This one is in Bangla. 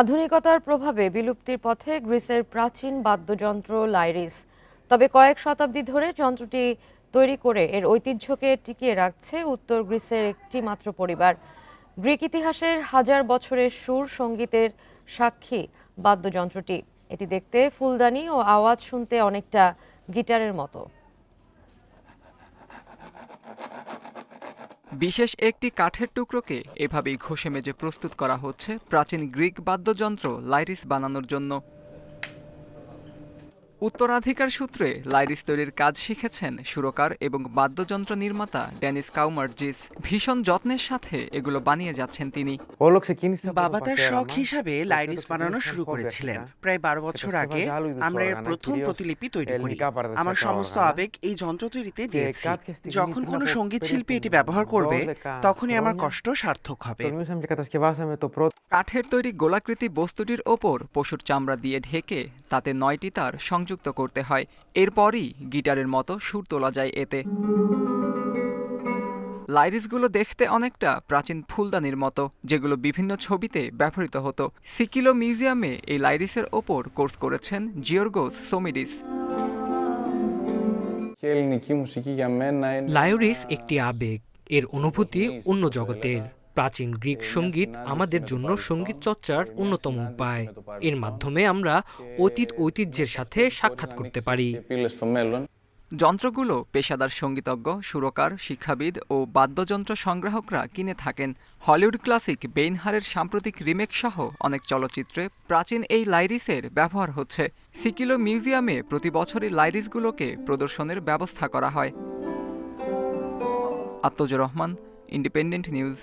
আধুনিকতার প্রভাবে বিলুপ্তির পথে গ্রিসের প্রাচীন বাদ্যযন্ত্র লাইরিস। তবে কয়েক শতাব্দী ধরে যন্ত্রটি তৈরি করে এর ঐতিহ্যকে টিকিয়ে রাখছে উত্তর গ্রিসের একটি মাত্র পরিবার। গ্রিক ইতিহাসের হাজার বছরের সুর সঙ্গীতের সাক্ষী বাদ্যযন্ত্রটি। এটি দেখতে ফুলদানি ও আওয়াজ শুনতে অনেকটা গিটারের মতো। বিশেষ একটি কাঠের টুকরোকে এভাবেই ঘষে মেজে প্রস্তুত করা হচ্ছে প্রাচীন গ্রিক বাদ্যযন্ত্র লাইরিস বানানোর জন্য। উত্তরাধিকার সূত্রে লাইরিস তৈরির কাজ শিখেছেন সুরকার এবং বাদ্যযন্ত্র নির্মাতা ড্যানিস কাউমার্জিস ভীষণ যত্নের সাথে এগুলো বানিয়ে যাচ্ছেন তিনি। বাবা তার শখ হিসাবে লাইরিস বানানো শুরু করেছিলেন। প্রায় বারো বছর আগে আমরা এর প্রথম প্রতিলিপি তৈরি করি। আমার সমস্ত আবেগ এই যন্ত্র তৈরিতে দিয়েছি। যখন কোনো সংগীত শিল্পী এটি ব্যবহার করবে তখনই আমার কষ্ট সার্থক হবে। কাঠের তৈরি গোলাকৃতি বস্তুটির ওপর পশুর চামড়া দিয়ে ঢেকে তাতে নয়টি তার সংযুক্ত করতে হয়। এরপরই গিটারের মতো সুর তোলা যায় এতে। লাইরিসগুলো দেখতে অনেকটা প্রাচীন ফুলদানির মতো যেগুলো বিভিন্ন ছবিতে ব্যবহৃত হতো। সিকিলো মিউজিয়ামে এই লাইরিসের ওপর কোর্স করেছেন জিওরগোস সোমিডিস। লাইরিস একটি আবেগ এর অনুভূতি অন্য জগতের। প্রাচীন গ্রিক সংগীত আমাদের জন্য সংগীত চর্চার অন্যতম উপায়। এর মাধ্যমে আমরা অতীত ঐতিহ্যের সাথে সাক্ষাৎ করতে পারি। যন্ত্রগুলো পেশাদার সঙ্গীতজ্ঞ, সুরকার, শিক্ষাবিদ ও বাদ্যযন্ত্র সংগ্রাহকরা কিনে থাকেন। হলিউড ক্লাসিক বেইনহারের সাম্প্রতিক রিমেক সহ অনেক চলচ্চিত্রে প্রাচীন এই লাইরিসের ব্যবহার হচ্ছে। সিকিলো মিউজিয়ামে প্রতি বছরই লাইরিসগুলোকে প্রদর্শনের ব্যবস্থা করা হয়। আত্মজুর রহমান, ইন্ডিপেন্ডেন্ট নিউজ।